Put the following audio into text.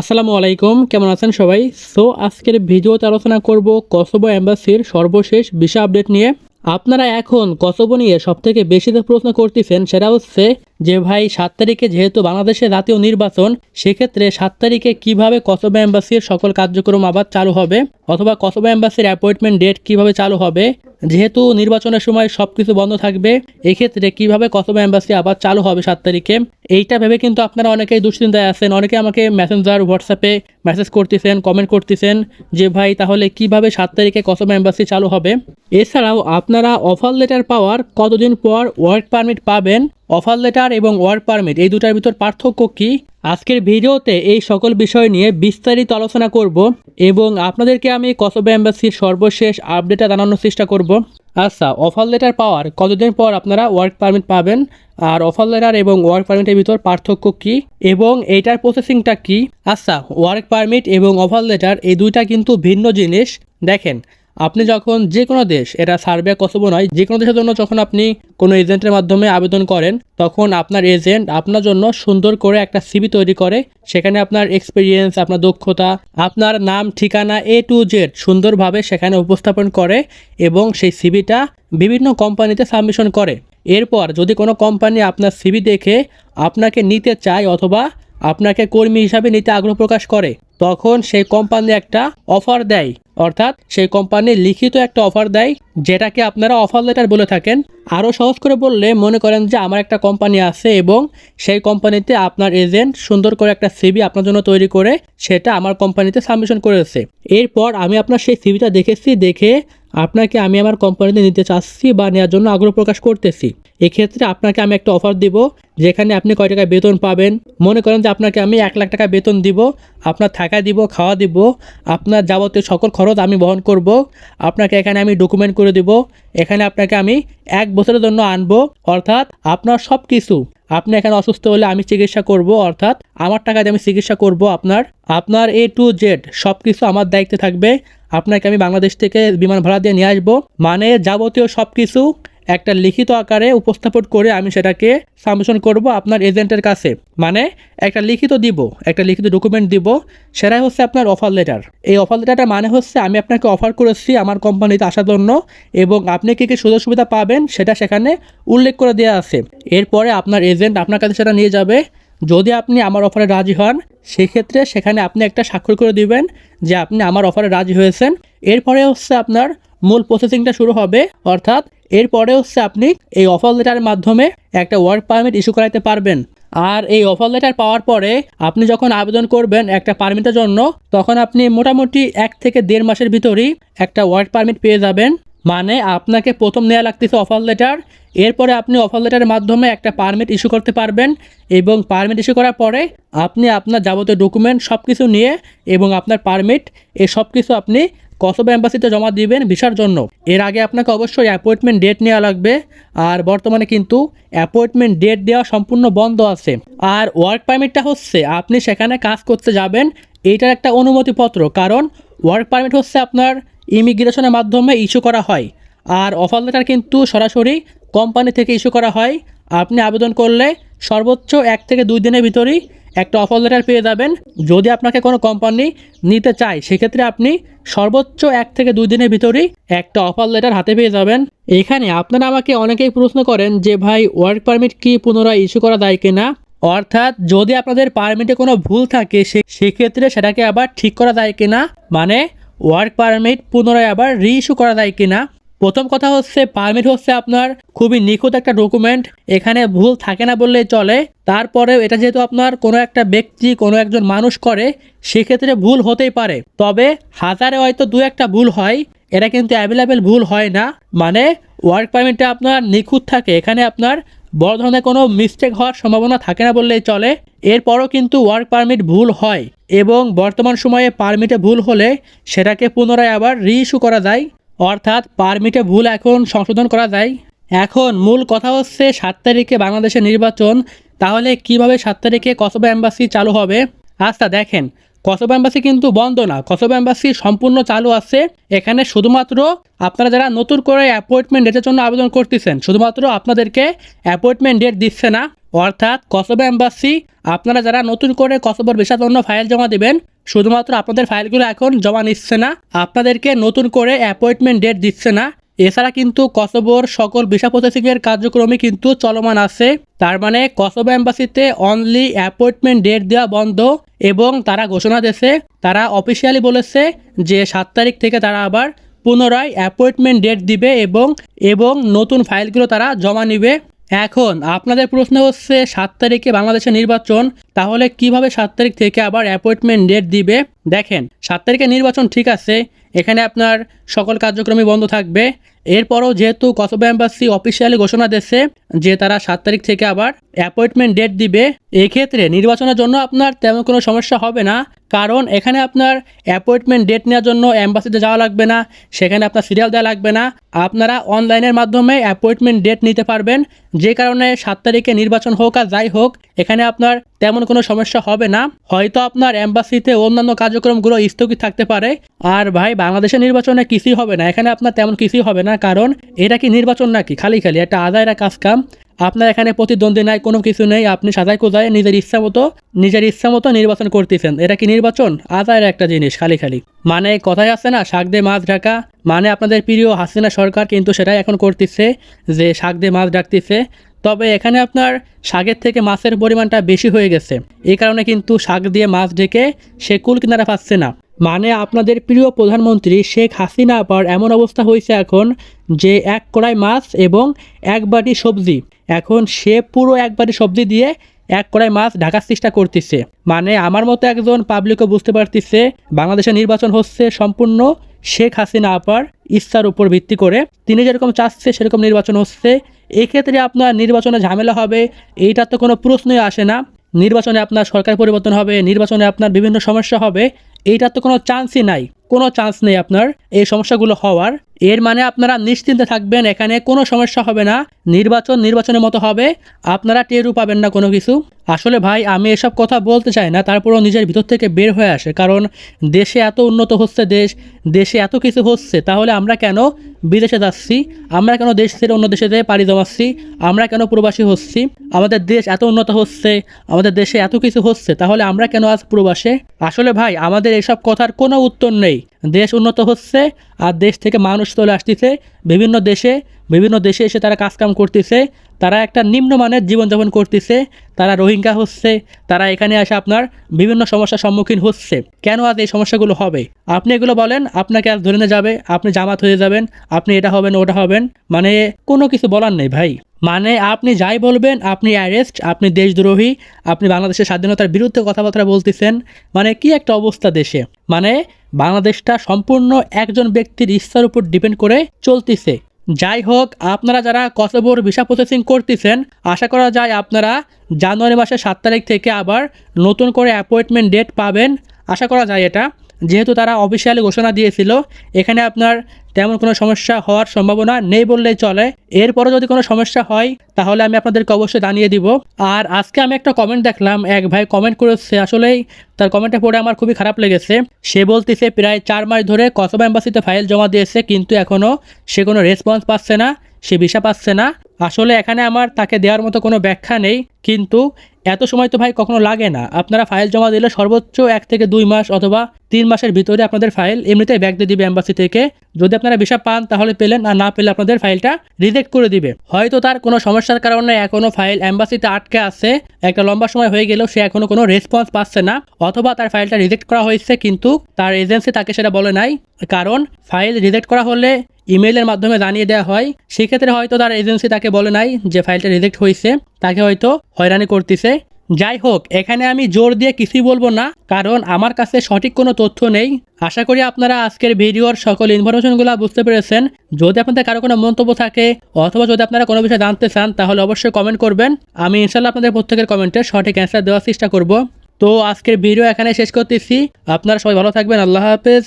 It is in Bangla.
আসসালামু আলাইকুম, কেমন আছেন সবাই? সো আজকের ভিডিওতে আলোচনা করব কসোবো অ্যাম্বাসির সর্বশেষ ভিসা আপডেট নিয়ে। আপনারা এখন কসোবো নিয়ে সবথেকে বেশি যে প্রশ্ন করতেছেন, সেটা হচ্ছে যে ভাই সাত তারিখে যেহেতু বাংলাদেশে জাতীয় নির্বাচন, সেক্ষেত্রে সাত তারিখে কীভাবে কসোবো অ্যাম্বাসির সকল কার্যক্রম আবার চালু হবে অথবা কসোবো অ্যাম্বাসির অ্যাপয়েন্টমেন্ট ডেট কীভাবে চালু হবে, যেহেতু নির্বাচনের সময় সব কিছু বন্ধ থাকবে, এক্ষেত্রে কীভাবে কসোবো অ্যাম্বাসি আবার চালু হবে সাত তারিখে, এইটা ভেবে কিন্তু আপনারা অনেকেই দুশ্চিন্তায় আছেন। অনেকে আমাকে মেসেঞ্জার হোয়াটসঅ্যাপে মেসেজ করতেছেন কমেন্ট করতেছেন যে, ভাই, তাহলে কীভাবে সাত তারিখে কসোবো অ্যাম্বাসি চালু হবে? এছাড়াও আপনারা অফার লেটার পাওয়ার কতদিন পর ওয়ার্ক পারমিট পাবেন অফার লেটার এবং ওয়ার্ক পারমিট, এই দুটার ভিতর পার্থক্য কি? আজকের ভিডিওতে এই সকল বিষয় নিয়ে বিস্তারিত আলোচনা করব এবং আপনাদেরকে আমি কসোবো অ্যাম্বাসির সর্বশেষ আপডেটটা জানানোর চেষ্টা করব। আচ্ছা অফার লেটার পাওয়ার কতদিন পর আপনারা ওয়ার্ক পারমিট পাবেন? আর অফার লেটার এবং ওয়ার্ক পারমিটের ভিতর পার্থক্য কি? এবং এইটার প্রসেসিংটা কি? আচ্ছা ওয়ার্ক পারমিট এবং অফার লেটার এই দুইটা কিন্তু ভিন্ন জিনিস। দেখেন আপনি যখন যে কোনো দেশ, এটা সার্বিয়া কসোবো নয় যে কোনো দেশের জন্য যখন আপনি কোনো এজেন্টের মাধ্যমে আবেদন করেন, তখন আপনার এজেন্ট আপনার জন্য সুন্দর করে একটা সিবি তৈরি করে। সেখানে আপনার এক্সপিরিয়েন্স আপনার দক্ষতা, আপনার নাম, ঠিকানা এ টু জেড সুন্দরভাবে সেখানে উপস্থাপন করে এবং সেই সিবিটা বিভিন্ন কোম্পানিতে সাবমিশন করে। এরপর যদি কোনো কোম্পানি আপনার সিবি দেখে আপনাকে নিতে চায় অথবা আপনাকে কর্মী হিসাবে নিতে আগ্রহ প্রকাশ করে, তখন সেই কোম্পানি একটা অফার দেয়। অর্থাৎ সেই কোম্পানি লিখিত একটা অফার দেয়, যেটাকে আপনারা অফার লেটার বলে থাকেন। আরও সহজ করে বললে মনে করেন যে আমার একটা কোম্পানি আছে এবং সেই কোম্পানিতে আপনার এজেন্ট সুন্দর করে একটা সিবি আপনার জন্য তৈরি করে সেটা আমার কোম্পানিতে সাবমিশন করেছে। এরপর আমি আপনার সেই সিবিটা দেখেছি, দেখে আপনাকে আমি আমার কোম্পানিতে নিতে চাচ্ছি বা নেওয়ার জন্য আগ্রহ প্রকাশ করতেছি। এক্ষেত্রে আপনাকে আমি একটা অফার দিব, যেখানে আপনি কয় টাকা বেতন পাবেন। মনে করেন যে আপনাকে আমি এক লাখ টাকা বেতন দিব, আপনার থাকা দিব, খাওয়া দিব, আপনার যাবতীয় সকল খরচ আমি বহন করব, আপনাকে এখানে আমি ডকুমেন্ট করে দিব, এখানে আপনাকে আমি এক বছরের জন্য আনব, অর্থাৎ আপনার সব কিছু আপনি এখানে অসুস্থ হলে আমি চিকিৎসা করব, অর্থাৎ আমার টাকা দিয়ে আমি চিকিৎসা করব আপনার। আপনার এ টু জেড সব কিছু আমার দায়িত্বে থাকবে। আপনাকে আমি বাংলাদেশ থেকে বিমান ভাড়া দিয়ে নিয়ে আসব। মানে যাবতীয় সব কিছু একটা লিখিত আকারে উপস্থাপন করে আমি সেটাকে সাবমিশন করব আপনার এজেন্টের কাছে। মানে একটা লিখিত দিব, একটা লিখিত ডকুমেন্ট দিব, সেটাই হচ্ছে আপনার অফার লেটার এই অফার লেটারটা মানে হচ্ছে আমি আপনাকে অফার করেছি আমার কোম্পানিতে আসার জন্য এবং আপনি কী কী সুযোগ সুবিধা পাবেন সেটা সেখানে উল্লেখ করে দেওয়া আছে। এরপরে আপনার এজেন্ট আপনার কাছে সেটা নিয়ে যাবে। যদি আপনি আমার অফারে রাজি হন, সেক্ষেত্রে সেখানে আপনি একটা স্বাক্ষর করে দিবেন যে আপনি আমার অফারে রাজি হয়েছেন। এরপরে হচ্ছে আপনার মূল প্রসেসিংটা শুরু হবে, অর্থাৎ এরপরে হচ্ছে আপনি এই অফার লেটারের মাধ্যমে একটা ওয়ার্ক পারমিট ইস্যু করাইতে পারবেন। আর এই অফার লেটার পাওয়ার পরে আপনি যখন আবেদন করবেন একটা পারমিটের জন্য, তখন আপনি মোটামুটি এক থেকে দেড় মাসের ভিতরেই একটা ওয়ার্ক পারমিট পেয়ে যাবেন। মানে আপনাকে প্রথম নেওয়া লাগতেছে অফার লেটার এরপরে আপনি অফার লেটারের মাধ্যমে একটা পারমিট ইস্যু করতে পারবেন এবং পারমিট ইস্যু করার পরে আপনি আপনার যাবতীয় ডকুমেন্ট সব কিছু নিয়ে এবং আপনার পারমিট এ সব কিছু আপনি কসবা অ্যাম্বাসিতে জমা দিবেন ভিসার জন্য। এর আগে আপনাকে অবশ্যই অ্যাপয়েন্টমেন্ট ডেট নেওয়া লাগবে। আর বর্তমানে কিন্তু অ্যাপয়েন্টমেন্ট ডেট দেওয়া সম্পূর্ণ বন্ধ আছে। আর ওয়ার্ক পারমিটটা হচ্ছে, আপনি সেখানে কাজ করতে যাবেন। এইটার একটা অনুমতিপত্র, কারণ ওয়ার্ক পারমিট হচ্ছে আপনার ইমিগ্রেশনের মাধ্যমে ইস্যু করা হয়। আর অফার লেটার কিন্তু সরাসরি কোম্পানি থেকে ইস্যু করা হয়। আপনি আবেদন করলে সর্বোচ্চ এক থেকে দুই দিনের ভিতরেই একটা অফার লেটার পেয়ে যাবেন। যদি আপনাকে কোনো কোম্পানি নিতে চায়, সেক্ষেত্রে আপনি সর্বোচ্চ এক থেকে দুই দিনের ভিতরেই একটা অফার লেটার হাতে পেয়ে যাবেন। এখানে আপনারা আমাকে অনেকেই প্রশ্ন করেন যে, ভাই ওয়ার্ক পারমিট কি পুনরায় ইস্যু করা যায় কিনা? অর্থাৎ যদি আপনাদের পারমিটে কোনো ভুল থাকে সেক্ষেত্রে সেটাকে আবার ঠিক করা যায় কিনা? মানে ওয়ার্ক পারমিট পুনরায় আবার রি ইস্যু করা যায় কিনা? প্রথম কথা হচ্ছে পারমিট হচ্ছে আপনার খুবই নিখুঁত একটা ডকুমেন্ট এখানে ভুল থাকে না বললেই চলে। তারপরেও এটা যেহেতু আপনার কোনো একটা ব্যক্তি, কোনো একজন মানুষ করে, সেক্ষেত্রে ভুল হতেই পারে। তবে হাজারে হয়তো দু একটা ভুল হয়, এটা কিন্তু অ্যাভেলেবেল ভুল হয় না। মানে ওয়ার্ক পারমিটটা আপনার নিখুঁত থাকে। এখানে আপনার বড় ধরনের কোনো মিস্টেক হওয়ার সম্ভাবনা থাকে না বললেই চলে। এরপরও কিন্তু ওয়ার্ক পারমিট ভুল হয় এবং বর্তমান সময়ে পারমিটে ভুল হলে সেটাকে পুনরায় আবার রি ইস্যু করা যায়। অর্থাৎ পারমিটে ভুল এখন সংশোধন করা যায়। এখন মূল কথা হচ্ছে সাত তারিখে বাংলাদেশের নির্বাচন, তাহলে কীভাবে সাত তারিখে কসবা অ্যাম্বাসি চালু হবে? আচ্ছা দেখেন, কসবা অ্যাম্বাসি কিন্তু বন্ধ না, কসবা এম্বাসি সম্পূর্ণ চালু আছে। এখানে শুধুমাত্র আপনারা যারা নতুন করে অ্যাপয়েন্টমেন্ট ডেটের জন্য আবেদন করতেছেন, শুধুমাত্র আপনাদেরকে অ্যাপয়েন্টমেন্ট ডেট দিচ্ছে না। অর্থাৎ কসবা অ্যাম্বাসি আপনারা যারা নতুন করে কসবার ভিসার জন্য ফাইল জমা দেবেন শুধুমাত্র আপনাদের ফাইলগুলো এখন জমা নিচ্ছে না, আপনাদেরকে নতুন করে অ্যাপয়েন্টমেন্ট ডেট দিচ্ছে না। এছাড়া কিন্তু কসবোর সকল ভিসা প্রসেসিংয়ের কার্যক্রমই কিন্তু চলমান আছে। তার মানে কসবো এম্বাসিতে অনলি অ্যাপয়েন্টমেন্ট ডেট দেওয়া বন্ধ এবং তারা ঘোষণা দিয়েছে, তারা অফিসিয়ালি বলেছে যে সাত তারিখ থেকে তারা আবার পুনরায় অ্যাপয়েন্টমেন্ট ডেট দিবে এবং এবং নতুন ফাইলগুলো তারা জমা নিবে। এখন আপনাদের প্রশ্ন হচ্ছে, সাত তারিখে বাংলাদেশের নির্বাচন, তাহলে কীভাবে সাত তারিখ থেকে আবার অ্যাপয়েন্টমেন্ট ডেট দিবে? দেখেন, সাত তারিখে নির্বাচন ঠিক আছে, এখানে আপনার সকল কার্যক্রমই বন্ধ থাকবে। এরপরও যেহেতু কসবা এম্বাসি অফিসিয়ালি ঘোষণা দিয়েছে যে তারা সাত তারিখ থেকে আবার অ্যাপয়েন্টমেন্ট ডেট দিবে, এক্ষেত্রে নির্বাচনের জন্য আপনার তেমন কোনো সমস্যা হবে না। কারণ এখানে আপনার অ্যাপয়েন্টমেন্ট ডেট নেওয়ার জন্য অ্যাম্বাসিতে যাওয়া লাগবে না, সেখানে আপনার সিরিয়াল দেওয়া লাগবে না। আপনারা অনলাইনের মাধ্যমে অ্যাপয়েন্টমেন্ট ডেট নিতে পারবেন, যে কারণে সাত তারিখে নির্বাচন হোক আর যাই হোক, এখানে আপনার তেমন কোনো সমস্যা হবে না। হয়তো আপনার অ্যাম্বাসিতে অন্যান্য কার্যক্রমগুলো স্থগিত থাকতে পারে। আর ভাই বাংলাদেশের নির্বাচনে কিছুই হবে না। এখানে আপনার তেমন কিছুই হবে না, কারণ এটা কি নির্বাচন নাকি? খালি খালি একটা আদায়রা কাজ কাম। আপনার এখানে প্রতিদ্বন্দ্বী নাই, কোনো কিছু নেই, আপনি সাজাই কোজায় নিজের ইচ্ছা মতো, নিজের ইচ্ছা মতো নির্বাচন করতেছেন। এটা কি নির্বাচন? আদায়ের একটা জিনিস, খালি খালি। মানে কথায় আছে না, শাক দিয়ে মাছ ঢাকা। মানে আপনাদের প্রিয় হাসিনা সরকার কিন্তু সেটাই এখন করতেছে, যে শাক দিয়ে মাছ ডাকতেছে তবে এখানে আপনার শাকের থেকে মাছের পরিমাণটা বেশি হয়ে গেছে। এই কারণে কিন্তু শাক দিয়ে মাছ ঢেকে সে কুল কিনারা পাচ্ছে না। মানে আপনাদের প্রিয় প্রধানমন্ত্রী শেখ হাসিনা আবার এমন অবস্থা হয়েছে এখন, যে এক কড়াই মাছ এবং এক বাটি সবজি এখন সে পুরো এক বাটি সবজি দিয়ে এক কড়াই মাছ ঢাকার চেষ্টা করতেছে। মানে আমার মতো একজন পাবলিকও বুঝতে পারতেছে বাংলাদেশের নির্বাচন হচ্ছে সম্পূর্ণ শেখ হাসিনা আপার ইচ্ছার উপর ভিত্তি করে। তিনি যেরকম চাচ্ছে, সেরকম নির্বাচন হচ্ছে। এক্ষেত্রে আপনার নির্বাচনে ঝামেলা হবে, এইটার তো কোনো প্রশ্নই আসে না। নির্বাচনে আপনার সরকার পরিবর্তন হবে, নির্বাচনে আপনার বিভিন্ন সমস্যা হবে, এইটার তো কোনো চান্সই নাই। কোনো চান্স নেই আপনার এই সমস্যাগুলো হওয়ার। এর মানে আপনারা নিশ্চিন্তে থাকবেন, এখানে কোনো সমস্যা হবে না। নির্বাচন নির্বাচনের মতো হবে। আপনারা টেরও পাবেন না কোনো কিছু। আসলে ভাই, আমি এসব কথা বলতে চাই না, তারপরেও নিজের ভিতর থেকে বের হয়ে আসে। কারণ দেশে এত উন্নত হচ্ছে দেশ, দেশে এত কিছু হচ্ছে, তাহলে আমরা কেন বিদেশে যাচ্ছি? আমরা কেন দেশ ছেড়ে অন্য দেশে পাড়ি জমাচ্ছি? আমরা কেন প্রবাসী হচ্ছি? আমাদের দেশ এত উন্নত হচ্ছে, আমাদের দেশে এত কিছু হচ্ছে, তাহলে আমরা কেন আজ প্রবাসে? আসলে ভাই, আমাদের এসব কথার কোনো উত্তর নেই। দেশ উন্নত হচ্ছে, আর দেশ থেকে মানুষ চলে আসতেছে। বিভিন্ন দেশে বিভিন্ন দেশে এসে তারা কাজকাম করতেছে। তারা একটা নিম্নমানের জীবনযাপন করতেছে। তারা রোহিঙ্গা হচ্ছে। তারা এখানে এসে আপনার বিভিন্ন সমস্যার সম্মুখীন হচ্ছে। কেন আজ এই সমস্যাগুলো হবে? আপনি এগুলো বলেন, আপনাকে আজ ধরে নিয়ে যাবে, আপনি জামাত হয়ে যাবেন, আপনি এটা হবেন, ওটা হবেন। মানে কোনো কিছু বলার নেই ভাই। মানে আপনি যাই বলবেন, আপনি অ্যারেস্ট আপনি দেশদ্রোহী, আপনি বাংলাদেশের স্বাধীনতার বিরুদ্ধে কথাবার্তা বলতেছেন। মানে কি একটা অবস্থা দেশে। মানে বাংলাদেশটা সম্পূর্ণ একজন ব্যক্তির ইচ্ছার উপর ডিপেন্ড করে চলতেছে। যাই হোক, আপনারা যারা কসবোর ভিসা প্রসেসিং করতেছেন, আশা করা যায় আপনারা জানুয়ারি মাসের সাত তারিখ থেকে আবার নতুন করে অ্যাপয়েন্টমেন্ট ডেট পাবেন। আশা করা যায় এটা। যেহেতু তারা অফিসিয়ালি ঘোষণা দিয়েছিল, এখানে আপনার তেমন কোনো সমস্যা হওয়ার সম্ভাবনা নেই বললেই চলে। এরপরও যদি কোনো সমস্যা হয়, তাহলে আমি আপনাদেরকে অবশ্যই জানিয়ে দিব। আর আজকে আমি একটা কমেন্ট দেখলাম, এক ভাই কমেন্ট করেছে, আসলেই তার কমেন্টটা পড়ে আমার খুবই খারাপ লেগেছে। সে বলতেছে, প্রায় চার মাস ধরে কসবা এম্বাসিতে ফাইল জমা দিয়েছে, কিন্তু এখনও সে কোনো রেসপন্স পাচ্ছে না, সে ভিসা পাচ্ছে না। আসলে এখানে আমার তাকে দেওয়ার মতো কোনো ব্যাখ্যা নেই, কিন্তু এত সময় তো ভাই কখনো লাগে না। আপনারা ফাইল জমা দিলে সর্বোচ্চ এক থেকে দুই মাস অথবা তিন মাসের ভিতরে আপনাদের ফাইল এমনিতেই ব্যাগ দিয়ে দিবে অ্যাম্বাসি থেকে। যদি আপনারা ভিসা পান তাহলে পেলেন, আর না পেলে আপনাদের ফাইলটা রিজেক্ট করে দিবে। হয়তো তার কোনো সমস্যার কারণে এখনও ফাইল অ্যাম্বাসিতে আটকে আছে। একটা লম্বা সময় হয়ে গেলেও সে এখনও কোনো রেসপন্স পাচ্ছে না, অথবা তার ফাইলটা রিজেক্ট করা হয়েছে, কিন্তু তার এজেন্সি তাকে সেটা বলে নাই। কারণ ফাইল রিজেক্ট করা হলে ইমেইলের মাধ্যমে জানিয়ে দেওয়া হয়। সেক্ষেত্রে হয়তো তার এজেন্সি তাকে বলে নাই যে ফাইলটা রিজেক্ট হয়েছে তাকে হয়তো হয়রানি করতেছে। যাই হোক, এখানে আমি জোর দিয়ে কিছুই বলব না, কারণ আমার কাছে সঠিক কোনো তথ্য নেই। আশা করি আপনারা আজকের ভিডিওর সকল ইনফরমেশনগুলো বুঝতে পেরেছেন। যদি আপনাদের কারও কোনো মন্তব্য থাকে, অথবা যদি আপনারা কোনো বিষয়ে জানতে চান, তাহলে অবশ্যই কমেন্ট করবেন। আমি ইনশাল্লাহ আপনাদের প্রত্যেকের কমেন্টে সঠিক অ্যান্সার দেওয়ার চেষ্টা করব। তো আজকের ভিডিও এখানে শেষ করতেছি। আপনারা সবাই ভালো থাকবেন। আল্লাহ হাফেজ।